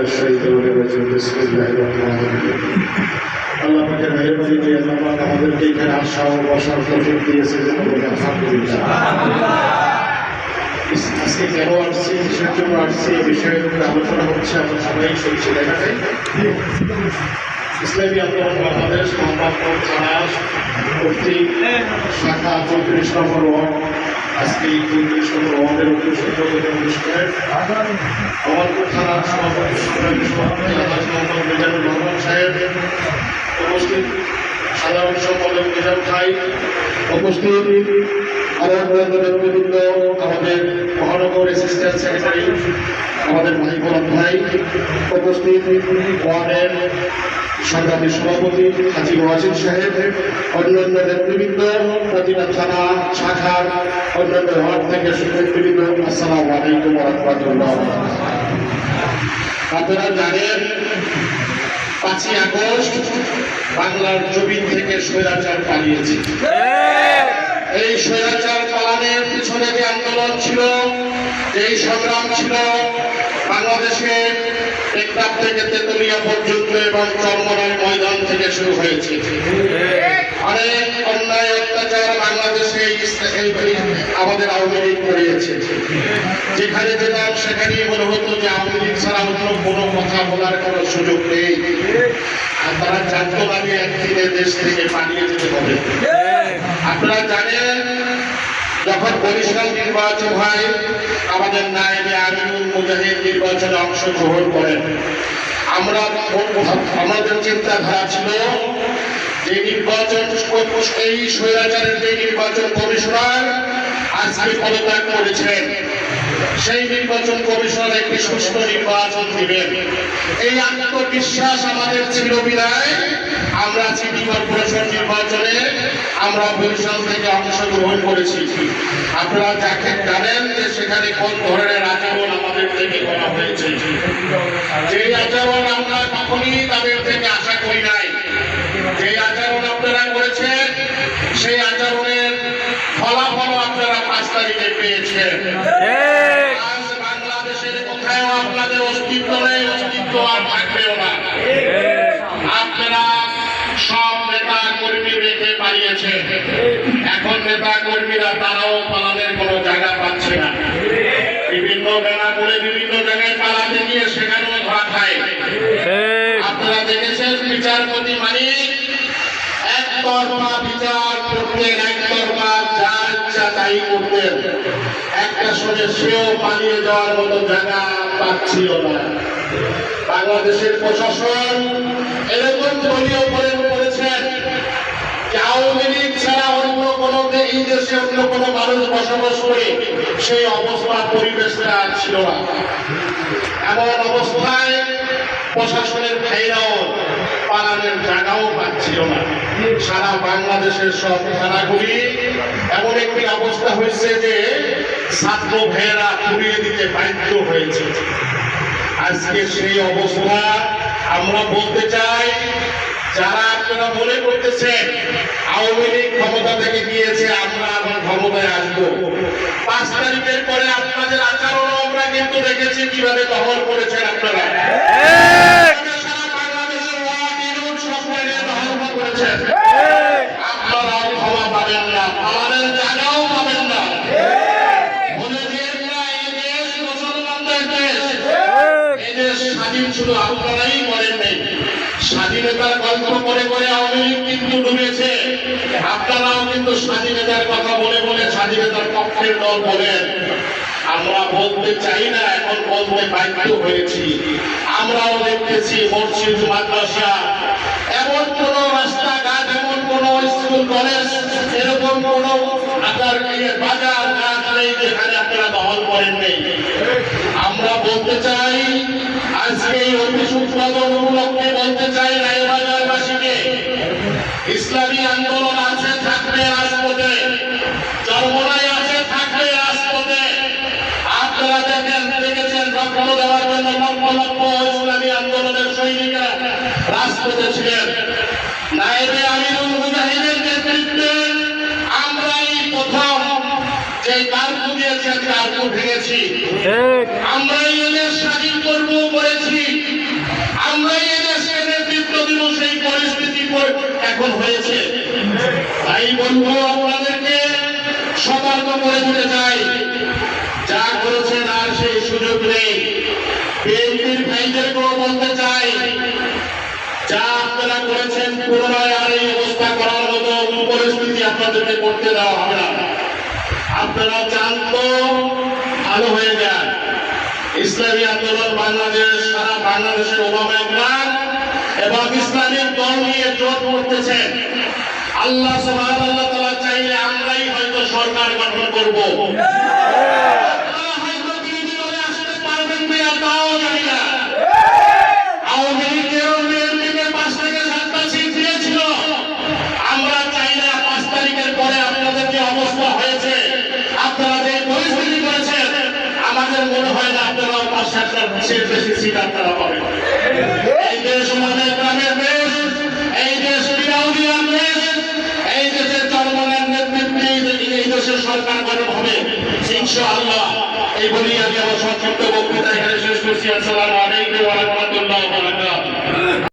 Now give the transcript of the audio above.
من الشيطان الرجيم بسم الله الرحمن الرحيم আল্লাহ পাকের মেহরবানি যে আল্লাহ পাক আমাদেরকে এখানে আসা ও বসার তৌফিক দিয়েছে আলহামদুলিল্লাহ আজকে কেন আসছি কিসের জন্য আসছি এই বিষয়ের উপরে আলোচনা হচ্ছে আমরা সবাই শুনছি দেখা যায় ইসলামী আন্দোলন বাংলাদেশ মোহাম্মদ চাষ কর্তৃক শাখা চৌত্রিশ নম্বর ওয়ার্ড আজকে এই নম্বর ওয়ার্ডের উদ্দেশ্য অনুষ্ঠানের আমাদের থানার সভাপতি সভাপতি আল্লাহ মোহাম্মদ মিজানুর রহমান সাহেব, উপস্থিত সাধারণ সম্পাদক মিজান ভাই, উপস্থিত আমাদের নেতৃবৃন্দ, আমাদের মহানগর অ্যাসিস্ট্যান্ট সেক্রেটারি আমাদের মাহিবুল ভাই, উপস্থিত ওয়ার্ডের সংগ্রামী সভাপতি হাজি ওয়াজিদ সাহেব অন্যান্য নেতৃবৃন্দ প্রতিটা থানা শাখার অন্যান্য ওয়ার্ড থেকে নেতৃবৃন্দ আসসালামু আলাইকুম রহমতুল্লাহ। আপনারা জানেন পাঁচই আগস্ট বাংলার জমিন থেকে স্বৈরাচার পালিয়েছে। এই স্বৈরাচার পালানের পিছনে যে আন্দোলন ছিল যেই সংগ্রাম ছিল বাংলাদেশে টেকনাফ থেকে তেতুলিয়া পর্যন্ত এবং চরমরার ময়দান থেকে শুরু হয়েছে। অনেক অন্যায় অত্যাচার বাংলাদেশে আমাদের আওয়ামী লীগ করিয়েছে। যেখানে যেতাম, সেখানেই মনে হতো যে আওয়ামী লীগ ছাড়া অন্য কোনো কথা বলার কোনো সুযোগ নেই। আর তারা জানতো যে একদিনে দেশ থেকে পালিয়ে যেতে হবে। আপনারা জানেন যখন বরিশাল নির্বাচন হয়, আমাদের নায়েবে আমিনুল মুজাহিদ নির্বাচনে অংশগ্রহণ করেন। আমরা আমাদের চিন্তাধারা ছিল যে নির্বাচন এই স্বৈরাচারের যে নির্বাচন কমিশনার আজকে পদত্যাগ করেছেন। সেই নির্বাচন কমিশনার একটি সুষ্ঠু নির্বাচন দিবেন। এই আত্মবিশ্বাস আমাদের ছিল বিদায় আমরা সিটি কর্পোরেশন আমরা বরিশাল থেকে অংশগ্রহণ করেছি আপনারা যাকে জানেন যে সেখানে কোন ধরনের আচরণ আমাদের থেকে করা হয়েছে। যে আচরণ আমরা কখনই তাদের থেকে আশা করি নাই। যে আচরণ আপনারা করেছেন সেই আচরণের ফলাফল আপনারা পাঁচ তারিখে পেয়েছেন। আজ বাংলাদেশের কোথাও আপনাদের অস্তিত্ব নেই অস্তিত্ব আর পালিয়েছে। এখন নেতা কর্মীরা তারাও পালানোর কোনো জায়গা পাচ্ছে না। বিভিন্ন বেলা করে বিভিন্ন জায়গায় পালাতে গিয়ে সেখানেও ধরা খায়। আপনারা দেখেছেন বিচারপতি মানিক? একতরফা বিচার করতেন একতরফা যা ইচ্ছা তাই করতেন। একটা সময় সেও পালিয়ে যাওয়ার মতো জায়গা পাচ্ছিল না। বাংলাদেশের প্রশাসন এরকম দলীয় করে করেছেন এই দেশে অন্য কোনো মানুষ বসবাস করে, সেই অবস্থা পরিবেশটা আর ছিল না। এমন অবস্থায় প্রশাসনের ভাইরাও পালানের জায়গাও পাচ্ছিল না। সারা বাংলাদেশের সব থানাগুলি এমন একটি অবস্থা হয়েছে যে ছাত্র ভাইয়েরা পুড়িয়ে দিতে বাধ্য হয়েছে। আজকে সেই অবস্থা আমরা বলতে চাই যারা আপনারা মনে করতেছেন আওয়ামী লীগ ক্ষমতা থেকে গিয়েছে, আমরা আবার ক্ষমতায় আসব। পাঁচ তারিখের পরে আপনাদের আচরণ আমরা কিন্তু দেখেছি কীভাবে দখল করেছেন আপনারা। আপনারাই করেন নেই স্বাধীনতার গল্প করে করে আওয়ামী কিন্তু ডুবেছে। আপনারাও কিন্তু স্বাধীনতার কথা বলে বলে স্বাধীনতার পক্ষের দল বলেন। আমরা বলতে চাই না, এখন বলতে বাধ্য হয়েছি। আমরাও দেখতেছি মসজিদ মাদ্রাসা। এমন কোন রাস্তাঘাট, এমন কোন স্কুল, কলেজ, এরকম কোন আপনার বাজার নেই যেখানে আপনারা দখল করেন নেই। আমরা বলতে চাই অফিস উপলক্ষে বলতে চাই রায়বাজারবাসীকে ইসলামী আন্দোলন আছে থাকবে রাজপথে। চরমনাই আছে থাকবে রাজপথে। আপনারা দেখেন দেখেছেন রক্ত দেওয়ার জন্য লক্ষ লক্ষ ইসলামী আন্দোলনের সৈনিকরা রাজপথে ছিলেন। নাইবে আমিরুল মুজাহিদের নেতৃত্বে আমরা এই প্রথম যে কার্পু দিয়েছেন কার্পু ভেঙেছি। আমরা এখন হয়েছে। তাই বলব আপনাদেরকে সতর্ক করে দিতে চাই। যা করেছেন আর সেই সুযোগ নেই। বিএনপির ভাইদেরকেও বলতে চাই, যা আপনারা করেছেন পুনরায় আর এই অবস্থা করার মতো পরিস্থিতি আপনাদেরকে করতে দেওয়া হবে না। আপনারা চান তো ভালো হয়ে যান ইসলামী আন্দোলন বাংলাদেশ, সারা বাংলাদেশের ওবামা একবার এবং ইসলামিক দল নিয়ে জোট করতেছেন। আল্লাহ সুবহান আল্লাহ তাআলা চাইলে আমরাই হয়তো সরকার গঠন করব। আমাদের মনে হয় এই গ্রামের দেশ, এই দেশ বিরাউলিয়ার সরকার গঠন হবে। ইনশাআল্লাহ, এই বলি আমি আমার সংক্ষিপ্ত বক্তৃতা এখানে শেষ করছি। আসসালামু আলাইকুম